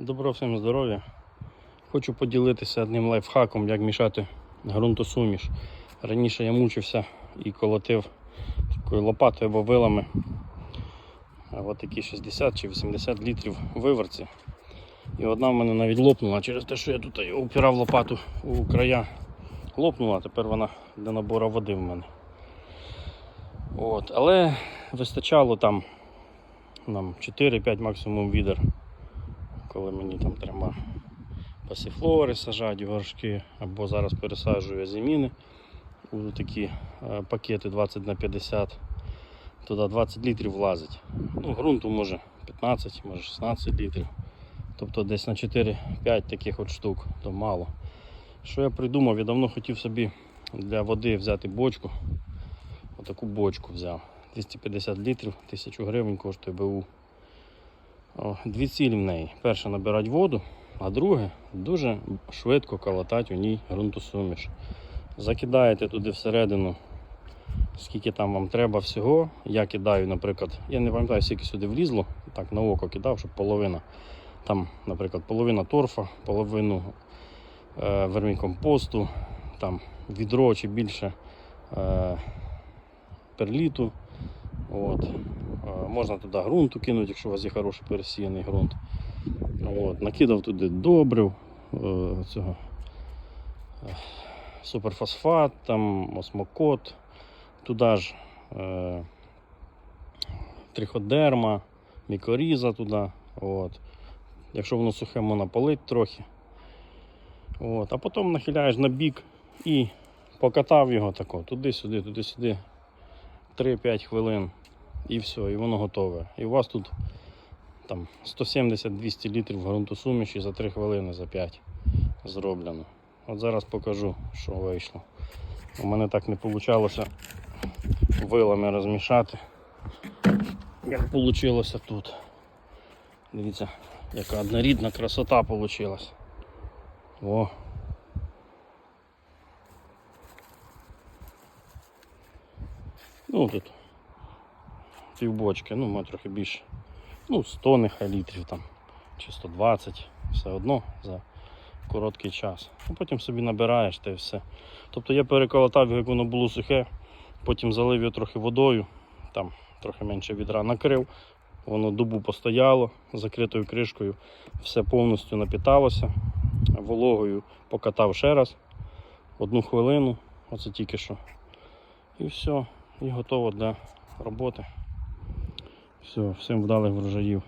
Доброго всім здоров'я. Хочу поділитися одним лайфхаком, як мішати ґрунтосуміш. Раніше я мучився і колотив такою лопатою або вилами. От такі 60 чи 80 літрів виверці. І одна в мене навіть лопнула через те, що я тут її упирав лопату у края. Лопнула, тепер вона для набору води в мене. От, але вистачало там нам 4-5 максимум відер коли мені там треба пасіфлори сажати горшки, або зараз пересаджую зіміни у такі е, пакети 20 на 50, туди 20 літрів влазить. Ну, ґрунту може 15, може 16 літрів. Тобто десь на 4-5 таких от штук, то мало. Що я придумав, я давно хотів собі для води взяти бочку. Отаку бочку взяв. 250 літрів, 1000 гривень коштує БУ. Дві цілі в неї. Перше набирати воду, а друге дуже швидко калатати у ній ґрунтосуміш. Закидаєте туди всередину, скільки там вам треба всього. Я кидаю, наприклад, я не пам'ятаю, скільки сюди влізло, так на око кидав, щоб половина. Там, наприклад, половина торфа, половину е, вермікомпосту, там відро чи більше е, перліту. От. Е, Можна туди ґрунту кинути, якщо у вас є хороший пересіяний ґрунт. От. Накидав туди добрив е, цього е, суперфосфат, там осмокот, туди ж триходерма, мікоріза туди. От. Якщо воно сухе, можна полити трохи. От. А потім нахиляєш на бік і покатав його тако, туди-сюди, туди-сюди. 3-5 хвилин і все, і воно готове. І у вас тут там 170-200 літрів ґрунтосуміші за 3 хвилини, за 5 зроблено. От зараз покажу, що вийшло. У мене так не вийшло вилами розмішати. Як вийшло тут. Дивіться, яка однорідна красота вийшла. О. Ну тут півбочки, ну може трохи більше. Ну, 100 нехай літрів там, чи 120, все одно за короткий час. А потім собі набираєш та й все. Тобто я переколотав, як воно було сухе, потім залив його трохи водою, там трохи менше відра накрив, воно добу постояло закритою кришкою, все повністю напіталося, вологою покатав ще раз, одну хвилину, оце тільки що. І все, і готово для роботи. Все, всім вдалих врожаїв.